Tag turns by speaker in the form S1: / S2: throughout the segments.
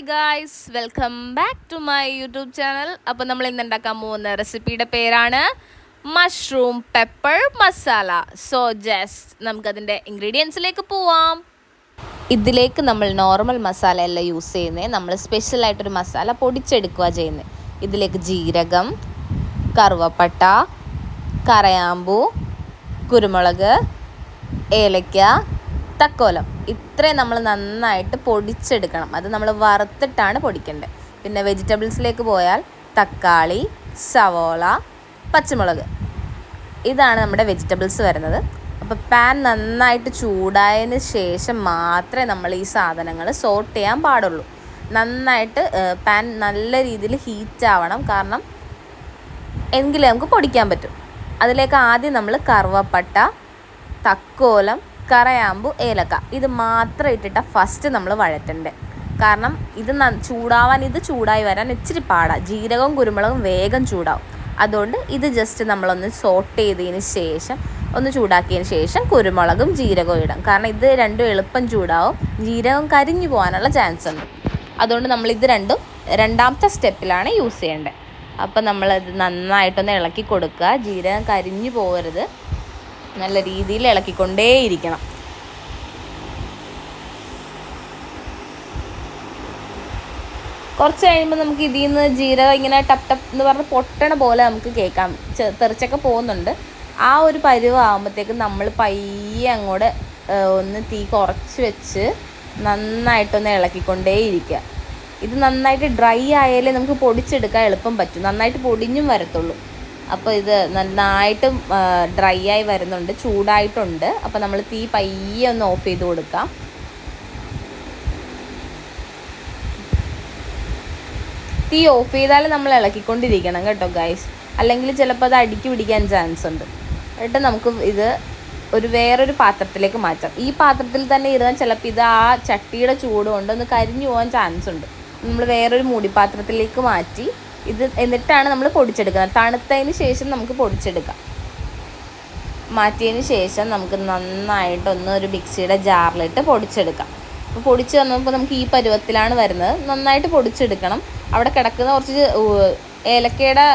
S1: Hi guys welcome back to my YouTube channel അപ്പോൾ നമ്മൾ ഇന്ന് ഉണ്ടാക്കാൻ പോകുന്ന റെസിപ്പിയുടെ പേരാണ് mushroom pepper masala so just നമുക്കതിന്റെ ഇൻഗ്രീഡിയൻസിലേക്ക് പോവാം. ഇതിലേക്ക് നമ്മൾ നോർമൽ മസാല അല്ല യൂസ് ചെയ്യുന്നത് നമ്മൾ സ്പെഷ്യൽ ആയിട്ടൊരു മസാല പൊടിച്ചെടുക്കുക ചെയ്യുന്നത് ഇതിലേക്ക് ജീരകം കറുവപ്പട്ട കറയാമ്പൂ കുരുമുളക് ഏലക്ക തക്കോലം ഇത്രയും നമ്മൾ നന്നായിട്ട് പൊടിച്ചെടുക്കണം. അത് നമ്മൾ വറുത്തിട്ടാണ് പൊടിക്കേണ്ടത് പിന്നെ വെജിറ്റബിൾസിലേക്ക് പോയാൽ തക്കാളി സവോള പച്ചമുളക്. ഇതാണ് നമ്മുടെ വെജിറ്റബിൾസ് വരുന്നത്. അപ്പോൾ പാൻ നന്നായിട്ട് ചൂടായതിന് ശേഷം മാത്രമേ നമ്മൾ ഈ സാധനങ്ങൾ സോട്ട് ചെയ്യാൻ പാടുള്ളൂ. നന്നായിട്ട് പാൻ നല്ല രീതിയിൽ ഹീറ്റ് ആവണം. കാരണം എങ്കിലേ നമുക്ക് പൊടിക്കാൻ പറ്റും. അതിലേക്ക് ആദ്യം നമ്മൾ കറുവപ്പട്ട തക്കോലം കറയാമ്പു ഏലക്ക. ഇത് മാത്രം ഇട്ടിട്ട് ഫസ്റ്റ് നമ്മൾ വഴറ്റണ്ടേ. കാരണം ഇത് ചൂടാവാൻ ഇത് ചൂടായി വരാൻ ഇച്ചിരി പാടാണ് ജീരകവും കുരുമുളകും വേഗം ചൂടാവും. അതുകൊണ്ട് ഇത് ജസ്റ്റ് നമ്മളൊന്ന് സോട്ട് ചെയ്തതിന് ശേഷം ഒന്ന് ചൂടാക്കിയതിന് ശേഷം കുരുമുളകും ജീരകവും ഇടാം. കാരണം ഇത് രണ്ടും എളുപ്പം ചൂടാവും. ജീരകം കരിഞ്ഞു പോകാനുള്ള ചാൻസ് ഉണ്ട്. അതുകൊണ്ട് നമ്മൾ ഇത് രണ്ടും രണ്ടാമത്തെ സ്റ്റെപ്പിലാണ് യൂസ് ചെയ്യേണ്ടത് അപ്പം നമ്മളത് നന്നായിട്ടൊന്ന് ഇളക്കി കൊടുക്കുക. ജീരകം കരിഞ്ഞു പോകരുത്. നല്ല രീതിയിൽ ഇളക്കിക്കൊണ്ടേയിരിക്കണം. കുറച്ച് കഴിയുമ്പോൾ നമുക്ക് ഇതിൽ നിന്ന് ജീരകം ഇങ്ങനെ ടപ്പ് ടപ്പ് എന്ന് പറഞ്ഞ് പൊട്ടണ പോലെ നമുക്ക് കേൾക്കാം. തെറിച്ചൊക്കെ പോകുന്നുണ്ട്. ആ ഒരു പരുവാകുമ്പോഴത്തേക്കും നമ്മൾ പയ്യെ അങ്ങോട്ട് ഒന്ന് തീ കുറച്ച് വെച്ച് നന്നായിട്ടൊന്ന് ഇളക്കിക്കൊണ്ടേയിരിക്കുക ഇത് നന്നായിട്ട് ഡ്രൈ ആയാലേ നമുക്ക് പൊടിച്ചെടുക്കാൻ എളുപ്പം പറ്റും. നന്നായിട്ട് പൊടിഞ്ഞും വരത്തുള്ളൂ. അപ്പോൾ ഇത് നന്നായിട്ട് ഡ്രൈ ആയി വരുന്നുണ്ട് ചൂടായിട്ടുണ്ട്. അപ്പോൾ നമ്മൾ തീ പയ്യെ ഒന്ന് ഓഫ് ചെയ്ത് കൊടുക്കാം. തീ ഓഫ് ചെയ്താൽ നമ്മൾ ഇളക്കിക്കൊണ്ടിരിക്കണം കേട്ടോ ഗൈസ് അല്ലെങ്കിൽ ചിലപ്പോൾ അത് അടിക്ക് പിടിക്കാൻ ചാൻസ് ഉണ്ട്. എന്നിട്ട് നമുക്ക് ഇത് ഒരു വേറൊരു പാത്രത്തിലേക്ക് മാറ്റാം. ഈ പാത്രത്തിൽ തന്നെ ഇരുന്നാൽ ചിലപ്പോൾ ഇത് ആ ചട്ടിയുടെ ചൂട് കൊണ്ട് ഒന്ന് കരിഞ്ഞു പോകാൻ ചാൻസ് ഉണ്ട്. നമ്മൾ വേറൊരു മൂടിപ്പാത്രത്തിലേക്ക് മാറ്റി ഇത് എന്നിട്ടാണ് നമ്മൾ പൊടിച്ചെടുക്കുന്നത്. തണുത്തതിന് ശേഷം നമുക്ക് പൊടിച്ചെടുക്കാം. മാറ്റിയതിന് ശേഷം നമുക്ക് നന്നായിട്ടൊന്ന് ഒരു മിക്സിയുടെ ജാറിലിട്ട് പൊടിച്ചെടുക്കാം. അപ്പോൾ പൊടിച്ച് വന്നപ്പോൾ നമുക്ക് ഈ പരുവത്തിലാണ് വരുന്നത്. നന്നായിട്ട് പൊടിച്ചെടുക്കണം. അവിടെ കിടക്കുന്ന കുറച്ച് ഏലക്കയുടെ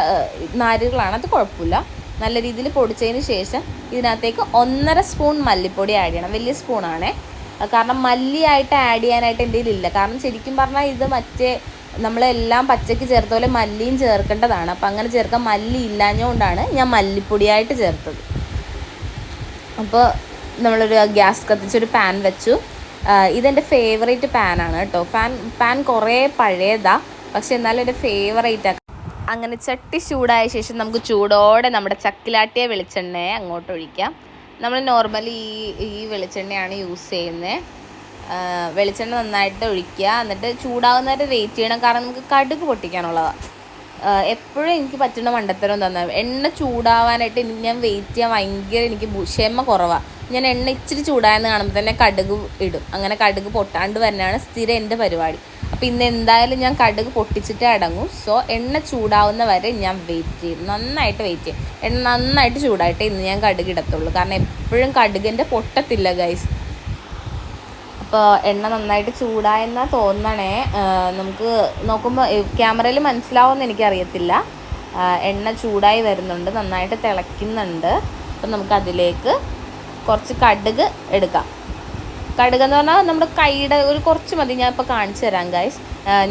S1: നാരുകളാണ്. അത് കുഴപ്പമില്ല. നല്ല രീതിയിൽ പൊടിച്ചതിന് ശേഷം ഇതിനകത്തേക്ക് ഒന്നര സ്പൂൺ മല്ലിപ്പൊടി ആഡ് ചെയ്യണം. വലിയ സ്പൂണാണേ. കാരണം മല്ലിയായിട്ട് ആഡ് ചെയ്യാനായിട്ട് എന്റെ ഇല്ല കാരണം ശരിക്കും പറഞ്ഞാൽ ഇത് മറ്റേ നമ്മളെല്ലാം പച്ചയ്ക്ക് ചേർത്ത പോലെ മല്ലിയും ചേർക്കേണ്ടതാണ്. അപ്പം അങ്ങനെ ചേർക്കാൻ മല്ലി ഇല്ലാഞ്ഞുകൊണ്ടാണ് ഞാൻ മല്ലിപ്പൊടിയായിട്ട് ചേർത്തത്. അപ്പോൾ നമ്മളൊരു ഗ്യാസ് കത്തിച്ചൊരു പാൻ വെച്ചു. ഇതെന്റെ ഫേവറേറ്റ് പാനാണ് കേട്ടോ. പാൻ പാൻ കുറേ പഴയതാ. പക്ഷെ എന്നാലും എന്റെ ഫേവറേറ്റ്. അങ്ങനെ ചട്ടി ചൂടായ ശേഷം നമുക്ക് ചൂടോടെ നമ്മുടെ ചക്കിലാട്ടിയ വെളിച്ചെണ്ണയെ അങ്ങോട്ട് ഒഴിക്കാം നമ്മൾ നോർമലി ഈ ഈ വെളിച്ചെണ്ണയാണ് യൂസ് ചെയ്യുന്നത് വെളിച്ചെണ്ണ നന്നായിട്ട് ഒഴിക്കുക. എന്നിട്ട് ചൂടാകുന്നവരെ വെയിറ്റ് ചെയ്യണം. കാരണം നമുക്ക് കടുക് പൊട്ടിക്കാനുള്ളതാണ് എപ്പോഴും എനിക്ക് പറ്റുന്ന മണ്ടത്തരം തന്നെ എണ്ണ ചൂടാവാനായിട്ട് എനിക്ക് ഞാൻ വെയിറ്റ് ചെയ്യാൻ ഭയങ്കര എനിക്ക് ക്ഷമ കുറവാണ് ഞാൻ എണ്ണ ഇച്ചിരി ചൂടായെന്ന് കാണുമ്പോൾ തന്നെ കടുക് ഇടും. അങ്ങനെ കടുക് പൊട്ടാണ്ട് വരുന്നതാണ് സ്ഥിരം എന്റെ പരിപാടി. അപ്പോൾ ഇന്ന് എന്തായാലും ഞാൻ കടുക് പൊട്ടിച്ചിട്ടേ അടങ്ങും. സോ എണ്ണ ചൂടാവുന്ന വരെ ഞാൻ വെയിറ്റ് ചെയ്യും. നന്നായിട്ട് വെയിറ്റ് ചെയ്യും. എണ്ണ നന്നായിട്ട് ചൂടായിട്ട് ഇന്ന് ഞാൻ കടുക് ഇടത്തുള്ളൂ. കാരണം എപ്പോഴും കടുകിന്റെ പൊട്ടത്തില്ല ഗൈസ് അപ്പോൾ എണ്ണ നന്നായിട്ട് ചൂടായെന്നാണ് തോന്നണേ. നമുക്ക് നോക്കുമ്പോൾ ക്യാമറയിൽ മനസ്സിലാവുമെന്ന് എനിക്കറിയത്തില്ല. എണ്ണ ചൂടായി വരുന്നുണ്ട് നന്നായിട്ട് തിളയ്ക്കുന്നുണ്ട്. അപ്പം നമുക്കതിലേക്ക് കുറച്ച് കടുക് എടുക്കാം. കടുക് എന്ന് പറഞ്ഞാൽ നമ്മുടെ കൈയുടെ ഒരു കുറച്ച് മതി. ഞാൻ ഇപ്പോൾ കാണിച്ചു തരാം ഗൈസ്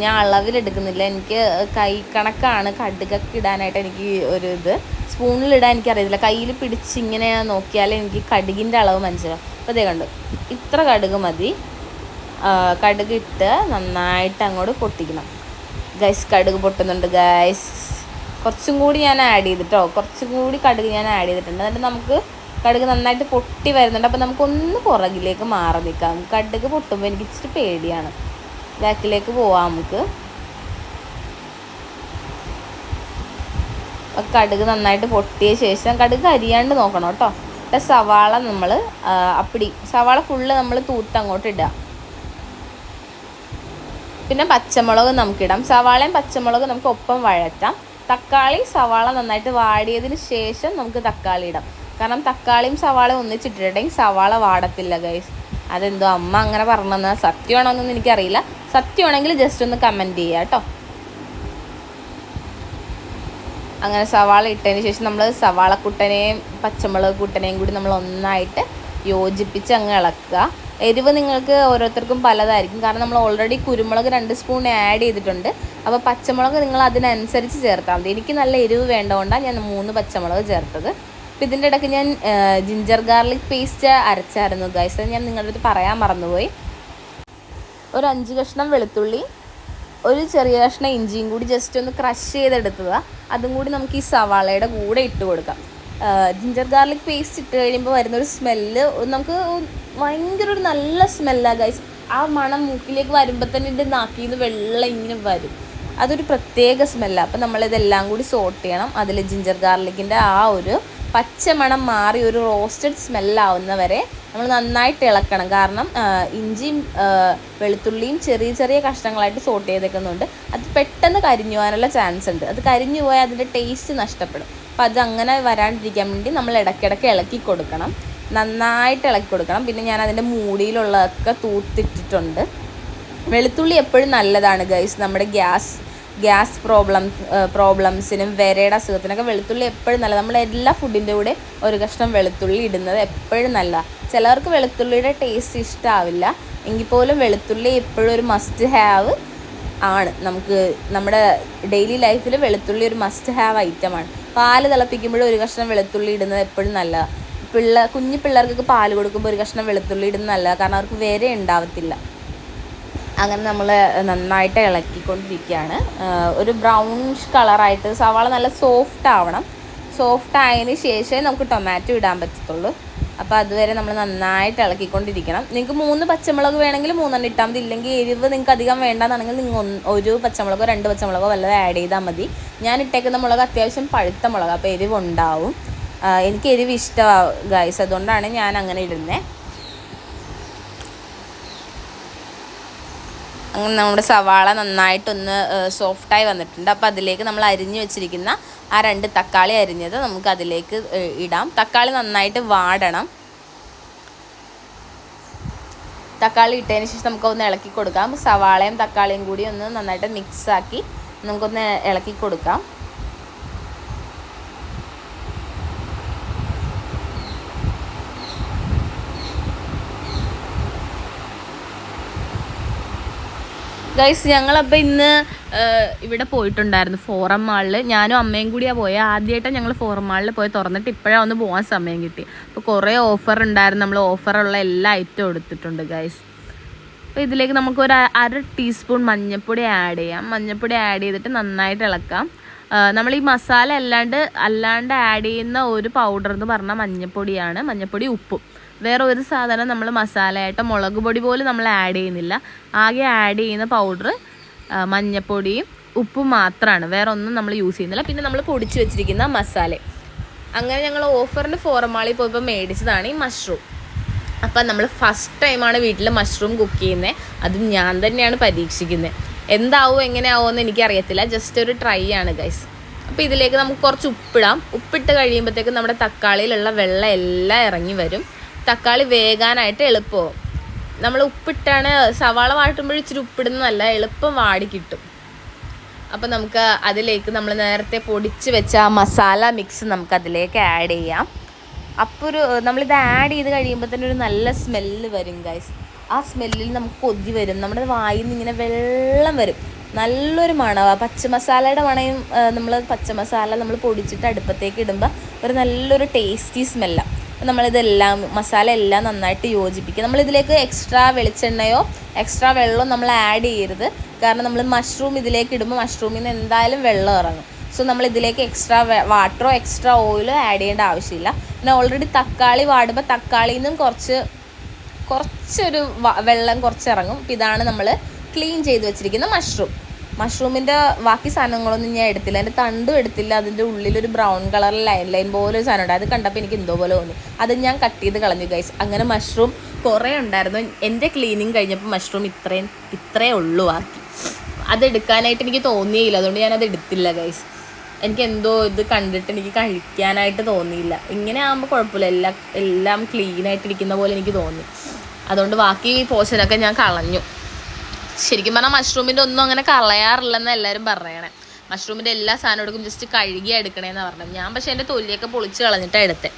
S1: ഞാൻ അളവിലെടുക്കുന്നില്ല എനിക്ക് കൈ കണക്കാണ് കടുകൊക്കെ ഇടാനായിട്ട് എനിക്ക് ഒരു ഇത്. സ്പൂണിലിടാൻ എനിക്കറിയത്തില്ല. കയ്യിൽ പിടിച്ച് ഇങ്ങനെ നോക്കിയാലേ എനിക്ക് കടുകിന്റെ അളവ് മനസ്സിലാവും. അപ്പോൾ ഇതേ കണ്ടു. ഇത്ര കടുക് മതി. കടുക് ഇട്ട് നന്നായിട്ട് അങ്ങോട്ട് പൊട്ടിക്കണം. ഗൈസ് കടുക് പൊട്ടുന്നുണ്ട് ഗൈസ് കുറച്ചും കൂടി ഞാൻ ആഡ് ചെയ്തിട്ടോ? കുറച്ചും കൂടി കടുക് ഞാൻ ആഡ് ചെയ്തിട്ടുണ്ട്. എന്നിട്ട് നമുക്ക് കടുക് നന്നായിട്ട് പൊട്ടി വരുന്നുണ്ട്. അപ്പോൾ നമുക്കൊന്ന് പുറകിലേക്ക് മാറി നിൽക്കാം. കടുക് പൊട്ടുമ്പോൾ എനിക്ക് ഇച്ചിരി പേടിയാണ്. ബാക്കിലേക്ക് പോവാം നമുക്ക്. കടുക് നന്നായിട്ട് പൊട്ടിയ ശേഷം കടുക് അരിയാണ്ട് നോക്കണം കേട്ടോ. എന്നിട്ട് സവാള നമ്മൾ അപ്പിടി. സവാള ഫുള്ള് നമ്മൾ തൂത്ത് അങ്ങോട്ട് ഇടുക പിന്നെ പച്ചമുളക് നമുക്കിടാം. സവാളയും പച്ചമുളകും നമുക്ക് ഒപ്പം വഴറ്റാം. തക്കാളി സവാള നന്നായിട്ട് വാടിയതിന് ശേഷം നമുക്ക് തക്കാളി ഇടാം. കാരണം തക്കാളിയും സവാളയും ഒന്നിച്ചിട്ടിട്ടുണ്ടെങ്കിൽ സവാള വാടത്തില്ല ഗൈസ് അതെന്തോ അമ്മ അങ്ങനെ പറഞ്ഞെന്ന് സത്യമാണോന്നൊന്നും എനിക്കറിയില്ല. സത്യമാണെങ്കിൽ ജസ്റ്റ് ഒന്ന് കമന്റ് ചെയ്യുക കേട്ടോ. അങ്ങനെ സവാള ഇട്ടതിന് ശേഷം നമ്മൾ സവാള കുട്ടനെയും പച്ചമുളക് കുട്ടനെയും കൂടി നമ്മൾ ഒന്നായിട്ട് യോജിപ്പിച്ച് അങ്ങ് ഇളക്കുക. എരിവ് നിങ്ങൾക്ക് ഓരോരുത്തർക്കും പലതായിരിക്കും. കാരണം നമ്മൾ ഓൾറെഡി കുരുമുളക് രണ്ട് സ്പൂൺ ആഡ് ചെയ്തിട്ടുണ്ട്. അപ്പോൾ പച്ചമുളക് നിങ്ങൾ അതിനനുസരിച്ച് ചേർത്താൽ മതി. എനിക്ക് നല്ല എരിവ് വേണ്ടതുകൊണ്ടാണ് ഞാൻ മൂന്ന് പച്ചമുളക് ചേർത്തത്. അപ്പോൾ ഇതിന്റെ ഇടയ്ക്ക് ഞാൻ ജിഞ്ചർ ഗാർലിക് പേസ്റ്റ് അരച്ചായിരുന്നു ഗൈസ് ഞാൻ നിങ്ങളുടെ അടുത്ത് പറയാൻ മറന്നുപോയി. ഒരു അഞ്ച് കഷ്ണം വെളുത്തുള്ളി ഒരു ചെറിയ കഷ്ണം ഇഞ്ചിയും കൂടി ജസ്റ്റ് ഒന്ന് ക്രഷ് ചെയ്തെടുത്തതാണ് അതും കൂടി നമുക്ക് ഈ സവാളയുടെ കൂടെ ഇട്ട് കൊടുക്കാം. ജിഞ്ചർ ഗാർലിക് പേസ്റ്റ് ഇട്ട് കഴിയുമ്പോൾ വരുന്നൊരു സ്മെല്ല് നമുക്ക് ഭയങ്കര ഒരു നല്ല സ്മെല്ലാണ് ഗൈസ് ആ മണം മൂക്കിലേക്ക് വരുമ്പോൾ തന്നെ ഇതിന്റെ നാക്കിൽ നിന്ന് വെള്ളം ഇങ്ങനെ വരും. അതൊരു പ്രത്യേക സ്മെല്ലാണ് അപ്പം നമ്മളിതെല്ലാം കൂടി സോട്ട് ചെയ്യണം. അതിൽ ജിഞ്ചർ ഗാർലിക്കിന്റെ ആ ഒരു പച്ച മണം മാറി ഒരു റോസ്റ്റഡ് സ്മെല്ലാവുന്ന വരെ നമ്മൾ നന്നായിട്ട് ഇളക്കണം. കാരണം ഇഞ്ചിയും വെളുത്തുള്ളിയും ചെറിയ ചെറിയ കഷ്ണങ്ങളായിട്ട് സോട്ട് ചെയ്തേക്കുന്നുണ്ട്. അത് പെട്ടെന്ന് കരിഞ്ഞു പോകാനുള്ള ചാൻസ് ഉണ്ട്. അത് കരിഞ്ഞു പോയാൽ അതിന്റെ ടേസ്റ്റ് നഷ്ടപ്പെടും. അപ്പോൾ അത് അങ്ങനെ വരാണ്ടിരിക്കാൻ വേണ്ടി നമ്മൾ ഇടയ്ക്കിടയ്ക്ക് ഇളക്കി കൊടുക്കണം. നന്നായിട്ട് ഇളക്കി കൊടുക്കണം. പിന്നെ ഞാൻ അതിന്റെ മൂടിയിലുള്ളതൊക്കെ തൂത്തിട്ടിട്ടുണ്ട്. വെളുത്തുള്ളി എപ്പോഴും നല്ലതാണ് ഗൈസ് നമ്മുടെ ഗ്യാസ് ഗ്യാസ് പ്രോബ്ലം പ്രോബ്ലംസിനും വരയുടെ അസുഖത്തിനൊക്കെ വെളുത്തുള്ളി എപ്പോഴും നല്ല നമ്മൾ എല്ലാ ഫുഡിന്റെ കൂടെ ഒരു കഷ്ണം വെളുത്തുള്ളി ഇടുന്നത് എപ്പോഴും നല്ല ചിലവർക്ക് വെളുത്തുള്ളിയുടെ ടേസ്റ്റ് ഇഷ്ടമാവില്ല എങ്കിൽ പോലും വെളുത്തുള്ളി എപ്പോഴും ഒരു മസ്റ്റ് ഹാവ് ആണ്. നമുക്ക് നമ്മുടെ ഡെയിലി ലൈഫിൽ വെളുത്തുള്ളി ഒരു മസ്റ്റ് ഹാവ് ഐറ്റമാണ് പാൽ തിളപ്പിക്കുമ്പോഴും ഒരു കഷ്ണം വെളുത്തുള്ളി ഇടുന്നത് എപ്പോഴും നല്ല പിള്ള കുഞ്ഞു പിള്ളേർക്കൊക്കെ പാൽ കൊടുക്കുമ്പോൾ ഒരു കഷ്ണം വെളുത്തുള്ളി ഇടുന്നത് നല്ലതാണ് കാരണം അവർക്ക് വേറെ ഉണ്ടാവത്തില്ല. അങ്ങനെ നമ്മൾ നന്നായിട്ട് ഇളക്കിക്കൊണ്ടിരിക്കുകയാണ്. ഒരു ബ്രൗണിഷ് കളറായിട്ട് സവാള നല്ല സോഫ്റ്റ് ആവണം. സോഫ്റ്റ് ആയതിന് ശേഷമേ നമുക്ക് ടൊമാറ്റോ ഇടാൻ പറ്റത്തുള്ളൂ. അപ്പോൾ അതുവരെ നമ്മൾ നന്നായിട്ട് ഇളക്കിക്കൊണ്ടിരിക്കണം. നിങ്ങൾക്ക് മൂന്ന് പച്ചമുളക് വേണമെങ്കിൽ മൂന്നെണ്ണം ഇട്ടാൽ മതി. ഇല്ലെങ്കിൽ എരിവ് നിങ്ങൾക്ക് അധികം വേണ്ടെന്നാണെങ്കിൽ നിങ്ങൾ ഒരു പച്ചമുളകോ രണ്ട് പച്ചമുളകോ വല്ലതും ആഡ് ചെയ്താൽ മതി. ഞാൻ ഇട്ടേക്കുന്ന മുളക് അത്യാവശ്യം പഴുത്ത മുളക്. അപ്പോൾ എരിവ് ഉണ്ടാവും എനിക്ക് എരിവ് ഇഷ്ടമാണ് ഗൈസ് അതുകൊണ്ടാണ് ഞാൻ അങ്ങനെ ഇടുന്നത് അങ്ങനെ നമ്മുടെ സവാള നന്നായിട്ടൊന്ന് സോഫ്റ്റായി വന്നിട്ടുണ്ട്. അപ്പോൾ അതിലേക്ക് നമ്മൾ അരിഞ്ഞു വെച്ചിരിക്കുന്ന ആ രണ്ട് തക്കാളി അരിഞ്ഞത് നമുക്ക് അതിലേക്ക് ഇടാം. തക്കാളി നന്നായിട്ട് വാടണം. തക്കാളി ഇട്ടതിന് ശേഷം നമുക്കൊന്ന് ഇളക്കി കൊടുക്കാം. സവാളയും തക്കാളിയും കൂടി ഒന്ന് നന്നായിട്ട് മിക്സാക്കി നമുക്കൊന്ന് ഇളക്കി കൊടുക്കാം. ഗൈസ് ഞങ്ങളപ്പോൾ ഇന്ന് ഇവിടെ പോയിട്ടുണ്ടായിരുന്നു ഫോറം മാളിൽ ഞാനും അമ്മയും കൂടിയാണ് പോയത് ആദ്യമായിട്ടാണ് ഞങ്ങൾ ഫോറം മാളിൽ പോയി തുറന്നിട്ട് ഇപ്പോഴാണ് ഒന്ന് പോകാൻ സമയം കിട്ടി. അപ്പോൾ കുറേ ഓഫർ ഉണ്ടായിരുന്നു. നമ്മൾ ഓഫറുള്ള എല്ലാ ഐറ്റവും എടുത്തിട്ടുണ്ട് ഗൈസ് അപ്പോൾ ഇതിലേക്ക് നമുക്ക് ഒരു അര ടീസ്പൂൺ മഞ്ഞൾപ്പൊടി ആഡ് ചെയ്യാം. മഞ്ഞൾപ്പൊടി ആഡ് ചെയ്തിട്ട് നന്നായിട്ട് ഇളക്കാം. നമ്മൾ ഈ മസാല അല്ലാണ്ട് അല്ലാണ്ട് ആഡ് ചെയ്യുന്ന ഒരു പൗഡർ എന്ന് പറഞ്ഞാൽ മഞ്ഞൾപ്പൊടിയാണ് മഞ്ഞൾപ്പൊടി ഉപ്പും. വേറെ ഒരു സാധനം നമ്മൾ മസാലയായിട്ട് മുളക് പൊടി പോലും നമ്മൾ ആഡ് ചെയ്യുന്നില്ല. ആകെ ആഡ് ചെയ്യുന്ന പൗഡർ മഞ്ഞൾപ്പൊടിയും ഉപ്പും മാത്രമാണ് വേറെ ഒന്നും നമ്മൾ യൂസ് ചെയ്യുന്നില്ല. പിന്നെ നമ്മൾ പൊടിച്ചു വെച്ചിരിക്കുന്ന മസാല. അങ്ങനെ ഞങ്ങൾ ഓഫറിന് ഫോറമാളിൽ പോയപ്പോൾ മേടിച്ചതാണ് ഈ മഷ്റൂം അപ്പം നമ്മൾ ഫസ്റ്റ് ടൈമാണ് വീട്ടിൽ മഷ്റൂം കുക്ക് ചെയ്യുന്നത് അതും ഞാൻ തന്നെയാണ് പരീക്ഷിക്കുന്നത് എന്താവും എങ്ങനെയാവും എന്ന് എനിക്കറിയത്തില്ല. ജസ്റ്റ് ഒരു ട്രൈ ആണ് ഗൈസ് അപ്പോൾ ഇതിലേക്ക് നമുക്ക് കുറച്ച് ഉപ്പിടാം. ഉപ്പിട്ട് കഴിയുമ്പോഴത്തേക്കും നമ്മുടെ തക്കാളിയിലുള്ള വെള്ളം എല്ലാം ഇറങ്ങി വരും. തക്കാളി വേകാനായിട്ട് എളുപ്പമാവും നമ്മൾ ഉപ്പിട്ടാണ് സവാള വാട്ടുമ്പോൾ ഇച്ചിരി ഉപ്പിടുന്നതല്ല എളുപ്പം വാടി കിട്ടും. അപ്പോൾ നമുക്ക് അതിലേക്ക് നമ്മൾ നേരത്തെ പൊടിച്ച് വെച്ച ആ മസാല മിക്സ് നമുക്ക് അതിലേക്ക് ആഡ് ചെയ്യാം. അപ്പോൾ ഒരു നമ്മളിത് ആഡ് ചെയ്ത് കഴിയുമ്പോൾ തന്നെ ഒരു നല്ല സ്മെല്ല് വരും ഗൈസ് ആ സ്മെല്ലിൽ നമുക്ക് കൊതി വരും. നമ്മുടെ വായിൽ നിന്ന് ഇങ്ങനെ വെള്ളം വരും. നല്ലൊരു മണമാണ് പച്ചമസാലയുടെ മണയും നമ്മൾ പച്ചമസാല നമ്മൾ പൊടിച്ചിട്ട് അടുപ്പത്തേക്ക് ഇടുമ്പോൾ ഒരു നല്ലൊരു ടേസ്റ്റി സ്മെല്ലാണ് നമ്മളിതെല്ലാം മസാല എല്ലാം നന്നായിട്ട് യോജിപ്പിക്കുക. നമ്മളിതിലേക്ക് എക്സ്ട്രാ വെളിച്ചെണ്ണയോ എക്സ്ട്രാ വെള്ളമോ നമ്മൾ ആഡ് ചെയ്യരുത്. കാരണം നമ്മൾ മഷ്റൂം ഇതിലേക്ക് ഇടുമ്പോൾ മഷ്റൂമിൽ നിന്ന് എന്തായാലും വെള്ളം ഇറങ്ങും. സോ നമ്മൾ ഇതിലേക്ക് എക്സ്ട്രാ വാട്ടറോ എക്സ്ട്രാ ഓയിലോ ആഡ് ചെയ്യേണ്ട ആവശ്യമില്ല. പിന്നെ ഓൾറെഡി തക്കാളി വാടുമ്പോൾ തക്കാളിയിൽ നിന്നും കുറച്ച് കുറച്ചൊരു വെള്ളം കുറച്ച് ഇറങ്ങും അപ്പോൾ ഇതാണ് നമ്മൾ ക്ലീൻ ചെയ്ത് വെച്ചിരിക്കുന്ന മഷ്റൂം മഷ്റൂമിന്റെ ബാക്കി സാധനങ്ങളൊന്നും ഞാൻ എടുത്തില്ല. അതിന്റെ തണ്ടും എടുത്തില്ല. അതിന്റെ ഉള്ളിലൊരു ബ്രൗൺ കളർ ലൈൻ ലൈൻ പോലെ ഒരു സാധനം ഉണ്ട്. അത് കണ്ടപ്പോൾ എനിക്ക് എന്തോ പോലെ തോന്നി. അത് ഞാൻ കട്ട് ചെയ്ത് കളഞ്ഞു ഗൈസ് അങ്ങനെ മഷ്റൂം കുറേ ഉണ്ടായിരുന്നു. എന്റെ ക്ലീനിങ് കഴിഞ്ഞപ്പോൾ മഷ്റൂം ഇത്രയും ഇത്രേ ഉള്ളൂ ബാക്കി. അതെടുക്കാനായിട്ട് എനിക്ക് തോന്നിയില്ല. അതുകൊണ്ട് ഞാനത് എടുത്തില്ല ഗൈസ് എനിക്ക് എന്തോ ഇത് കണ്ടിട്ട് എനിക്ക് കഴിക്കാനായിട്ട് തോന്നിയില്ല. ഇങ്ങനെ ആകുമ്പോൾ കുഴപ്പമില്ല. എല്ലാം എല്ലാം ക്ലീനായിട്ടിരിക്കുന്ന പോലെ എനിക്ക് തോന്നി. അതുകൊണ്ട് ബാക്കി പോർഷനൊക്കെ ഞാൻ കളഞ്ഞു. ശരിക്കും പറഞ്ഞാൽ മഷ്റൂമിന്റെ ഒന്നും അങ്ങനെ കളയാറില്ലെന്ന് എല്ലാവരും പറയണേ. മഷ്റൂമിന്റെ എല്ലാ സാധനവും എടുക്കും ജസ്റ്റ് കഴുകി എടുക്കണേന്ന് പറഞ്ഞത്. ഞാൻ പക്ഷേ എന്റെ തൊലിയൊക്കെ പൊളിച്ച് കളഞ്ഞിട്ടാണ് എടുത്തത്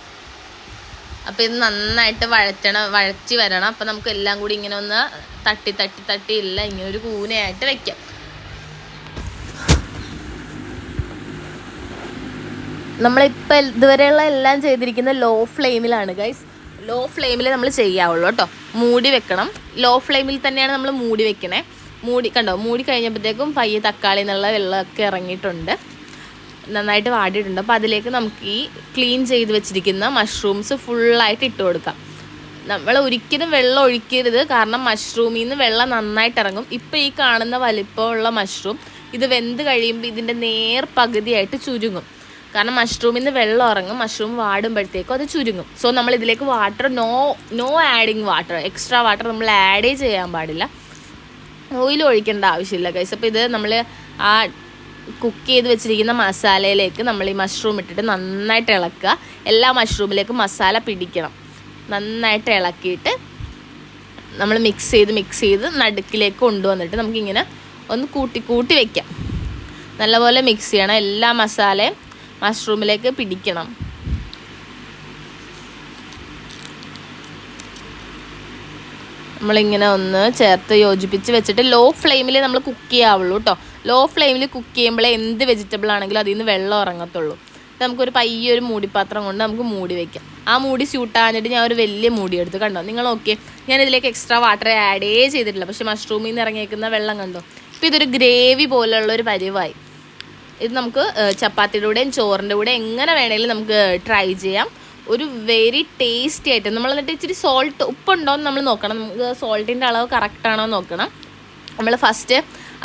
S1: അപ്പോൾ ഇത് നന്നായിട്ട് വഴറ്റണം വഴറ്റി വരണം. അപ്പോൾ നമുക്ക് എല്ലാം കൂടി ഇങ്ങനെ ഒന്ന് തട്ടി തട്ടി തട്ടി ഇല്ല ഇങ്ങനെ ഒരു കൂനയായിട്ട് വെക്കാം. നമ്മളിപ്പോൾ ഇതുവരെയുള്ള എല്ലാം ചെയ്തിരിക്കുന്ന ലോ ഫ്ലെയിമിലാണ് ഗൈസ് ലോ ഫ്ലെയിമിൽ നമ്മൾ ചെയ്യാവുള്ളൂ കേട്ടോ. മൂടി വെക്കണം. ലോ ഫ്ലെയിമിൽ തന്നെയാണ് നമ്മൾ മൂടി വെക്കണേ. മൂടി കണ്ടോ? മൂടി കഴിഞ്ഞപ്പോഴത്തേക്കും പയ്യെ തക്കാളി എന്നുള്ള വെള്ളമൊക്കെ ഇറങ്ങിയിട്ടുണ്ട്. നന്നായിട്ട് വാടിയിട്ടുണ്ട്. അപ്പോൾ അതിലേക്ക് നമുക്ക് ഈ ക്ലീൻ ചെയ്ത് വെച്ചിരിക്കുന്ന മഷ്റൂംസ് ഫുള്ളായിട്ട് ഇട്ട് കൊടുക്കാം. നമ്മൾ ഒരിക്കലും വെള്ളം ഒഴിക്കരുത്. കാരണം മഷ്റൂമിൽ നിന്ന് വെള്ളം നന്നായിട്ട് ഇറങ്ങും. ഇപ്പോൾ ഈ കാണുന്ന വലിപ്പമുള്ള മഷ്റൂം ഇത് വെന്ത് കഴിയുമ്പോൾ ഇതിന്റെ നേർ പകുതിയായിട്ട് ചുരുങ്ങും. കാരണം മഷ്റൂമിൽ നിന്ന് വെള്ളം ഇറങ്ങും മഷ്റൂം വാടുമ്പോഴത്തേക്കും അത് ചുരുങ്ങും. സോ നമ്മൾ ഇതിലേക്ക് water no no adding water extra water നമ്മൾ ആഡേ ചെയ്യാൻ പാടില്ല. ഓയിൽ ഒഴിക്കേണ്ട ആവശ്യമില്ല കൈസ് അപ്പോൾ ഇത് നമ്മൾ ആ കുക്ക് ചെയ്ത് വെച്ചിരിക്കുന്ന മസാലയിലേക്ക് നമ്മൾ ഈ മഷ്റൂം ഇട്ടിട്ട് നന്നായിട്ട് ഇളക്കുക. എല്ലാ മഷ്റൂമിലേക്കും മസാല പിടിക്കണം. നന്നായിട്ട് ഇളക്കിയിട്ട് നമ്മൾ മിക്സ് ചെയ്ത് മിക്സ് ചെയ്ത് നടുക്കിലേക്ക് കൊണ്ടുവന്നിട്ട് നമുക്കിങ്ങനെ ഒന്ന് കൂട്ടി കൂട്ടി വയ്ക്കാം നല്ലപോലെ മിക്സ് ചെയ്യണം. എല്ലാ മസാലയും മഷ്റൂമിലേക്ക് പിടിക്കണം. നമ്മളിങ്ങനെ ഒന്ന് ചേർത്ത് യോജിപ്പിച്ച് വെച്ചിട്ട് ലോ ഫ്ലെയിമിൽ നമ്മൾ കുക്ക് ചെയ്യാവുള്ളൂ കേട്ടോ ലോ ഫ്ലെയിമിൽ കുക്ക് ചെയ്യുമ്പോഴേ എന്ത് വെജിറ്റബിൾ ആണെങ്കിലും അതിൽ നിന്ന് വെള്ളം ഇറങ്ങത്തുള്ളൂ. നമുക്കൊരു പയ്യൊരു മൂടിപ്പാത്രം കൊണ്ട് നമുക്ക് മൂടി വെക്കാം. ആ മൂടി സ്യൂട്ടാഞ്ഞിട്ട് ഞാൻ ഒരു വലിയ മൂടി എടുത്ത്. കണ്ടോ? നിങ്ങൾ ഓക്കെ ഞാൻ ഇതിലേക്ക് എക്സ്ട്രാ വാട്ടർ ആഡേ ചെയ്തിട്ടില്ല. പക്ഷേ മഷ്റൂമിൽ നിന്ന് ഇറങ്ങിയേക്കുന്ന വെള്ളം കണ്ടോ? ഇപ്പോൾ ഇതൊരു ഗ്രേവി പോലുള്ള ഒരു പരിവായി. ഇത് നമുക്ക് ചപ്പാത്തിയുടെ കൂടെയും ചോറിന്റെ കൂടെ എങ്ങനെ വേണമെങ്കിലും നമുക്ക് ട്രൈ ചെയ്യാം. ഒരു വെരി ടേസ്റ്റി ആയിട്ട് നമ്മൾ എന്നിട്ട് ഇച്ചിരി സോൾട്ട് ഉപ്പുണ്ടോ എന്ന് നമ്മൾ നോക്കണം. നമുക്ക് സോൾട്ടിന്റെ അളവ് കറക്റ്റ് ആണോ എന്ന് നോക്കണം. നമ്മൾ ഫസ്റ്റ്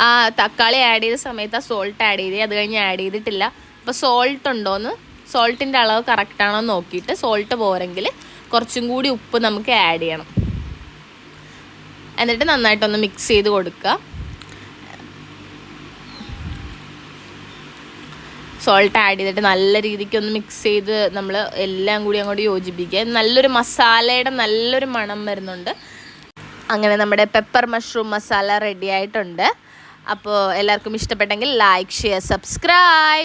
S1: ആ തക്കാളി ആഡ് ചെയ്ത സമയത്ത് ആ സോൾട്ട് ആഡ് ചെയ്തേ അത് കഴിഞ്ഞ് ആഡ് ചെയ്തിട്ടില്ല. അപ്പോൾ സോൾട്ട് ഉണ്ടോയെന്ന് സോൾട്ടിന്റെ അളവ് കറക്റ്റ് ആണോ എന്ന് നോക്കിയിട്ട് സോൾട്ട് പോരെങ്കിൽ കുറച്ചും കൂടി ഉപ്പ് നമുക്ക് ആഡ് ചെയ്യണം. എന്നിട്ട് നന്നായിട്ടൊന്ന് മിക്സ് ചെയ്ത് കൊടുക്കുക. സോൾട്ട് ആഡ് ചെയ്തിട്ട് നല്ല രീതിക്ക് ഒന്ന് മിക്സ് ചെയ്ത് നമ്മൾ എല്ലാം കൂടി അങ്ങോട്ട് യോജിപ്പിക്കുക. നല്ലൊരു മസാലയുടെ നല്ലൊരു മണം വരുന്നുണ്ട്. അങ്ങനെ നമ്മുടെ പെപ്പർ മഷ്റൂം മസാല റെഡി ആയിട്ടുണ്ട്. അപ്പോൾ എല്ലാവർക്കും ഇഷ്ടപ്പെട്ടെങ്കിൽ ലൈക്ക് ഷെയർ സബ്സ്ക്രൈബ്